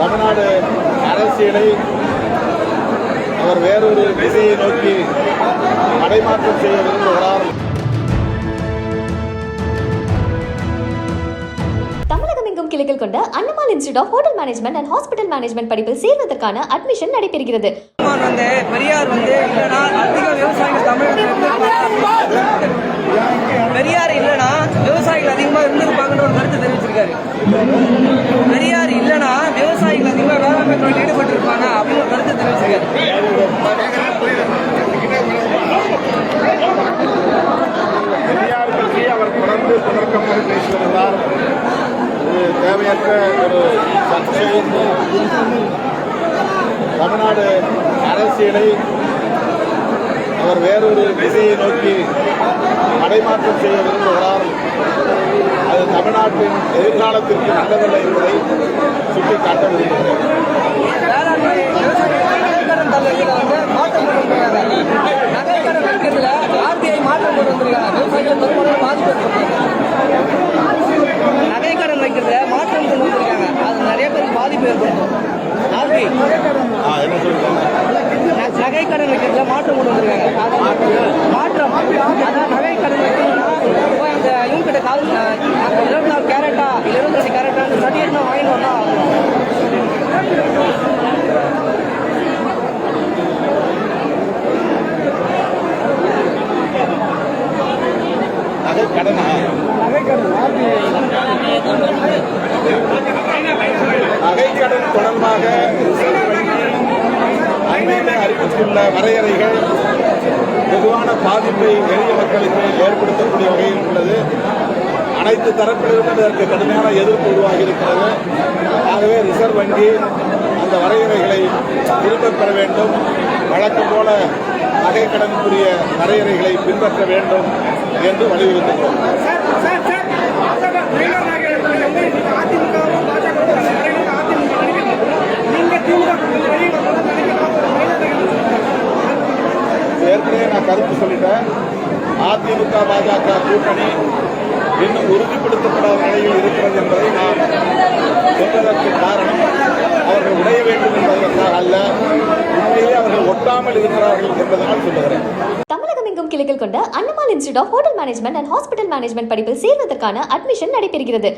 தமிழ்நாடு அரசியலை அவர் வேறொரு திசையை நோக்கி மடைமாற்றம் செய்ய விரும்புகிறார் கிளைகள் கொண்ட Annamal institute of hotel management and hospital management படிப்பில் சேர்வதற்கான அட்மிஷன் நடைபெறுகிறது. வந்து பெரியார் வந்து இல்லைன்னா அதிக விவசாயிகள் தமிழகத்தில் இருந்திருப்பாங்க. பெரியார் இல்லைன்னா விவசாயிகள் அதிகமாக இருந்திருப்பாங்கன்னு ஒரு கருத்து தெரிவிச்சிருக்காரு. தொழில் ஈடுபட்டிருப்பாங்க அப்படின்னு கருத்து தெரிவிச்சிருக்காரு. பற்றி அவர் தொடர்ந்து தொடர்க்கப்பட்டு பேசி தேவையற்ற ஒரு சர்ச்சை தமிழ்நாடு அரசியலை அவர் வேறொரு திசையை நோக்கி மடைமாற்றம் செய்ய விரும்புகிறார். அது தமிழ்நாட்டின் எதிர்காலத்திற்கு நல்லதல்ல என்பதை சுட்டிக்காட்ட விரும்புகிறேன் வேளாண்மை விவசாயிகள் நகைக்கடன் தள்ளுறதுல வந்து மாற்றம் கொண்டு வந்திருக்காங்க நகைக்கடன் வைக்கிறதுல ஆர்பிஐ மாற்றம் கொண்டு வந்திருக்காங்க விவசாயிகள் பெரும்பாலும் பாதிப்பு ஏற்படுத்துறாங்க நகைக்கடன் வைக்கிறதுல மாற்றம் கொண்டு வந்திருக்காங்க அது நிறைய பேருக்கு பாதிப்பு ஏற்படுத்தும் ஆர்பிஐ ஆ என்ன சொல்லுங்க நகைக்கடன் வைக்கிறதுல மாற்றம் கொண்டு வந்திருக்காங்க. மாற்றம். அதான் நகைக்கடன் வைக்கணும்னா போய் அந்த இவங்க கிட்ட கால் அந்த இருபத்தி நாலு கேரட்டா இல்லை இருபத்தி ரெண்டு கேரட்டா வாங்கிட்டு நகை கடனா? நகைக்கடன் தொடர்பாக ரிசர்வ் வங்கி அண்மையிலே அறிவித்துள்ள வரையறைகள் பொதுவான பாதிப்பை எளிய மக்களுக்கு ஏற்படுத்தக்கூடிய வகையில் உள்ளது. அனைத்து தரப்பிலிருந்தும் இதற்கு கடுமையான எதிர்ப்பு உருவாகி இருக்கிறது ஆகவே ரிசர்வ் வங்கி அந்த வரையறைகளை திரும்பப் பெற வேண்டும். வழக்கம் போல நகைக்கடனுக்குரிய வரையறைகளை பின்பற்ற வேண்டும் என்று வலியுறுத்துகிறோம். ஏற்கனவே நான் கருத்து சொல்லிட்டேன். அதிமுக பாஜக கூட்டணி இன்னும் உறுதிப்படுத்தப்படாத நிலையில் இருக்கிறது என்பதை நான் சொல்வதற்கு காரணம் அவர்கள் உடைய வேண்டும் என்பதற்காக அல்ல உண்மையிலே அவர்கள் ஒட்டாமல் இருக்கிறார்கள் என்பதனால் சொல்லுகிறேன். எங்கும் கிளைகள் கொண்ட Annamal institute of hotel management and hospital management படிப்பில் சேர்வதற்கான அட்மிஷன் நடைபெறுகிறது.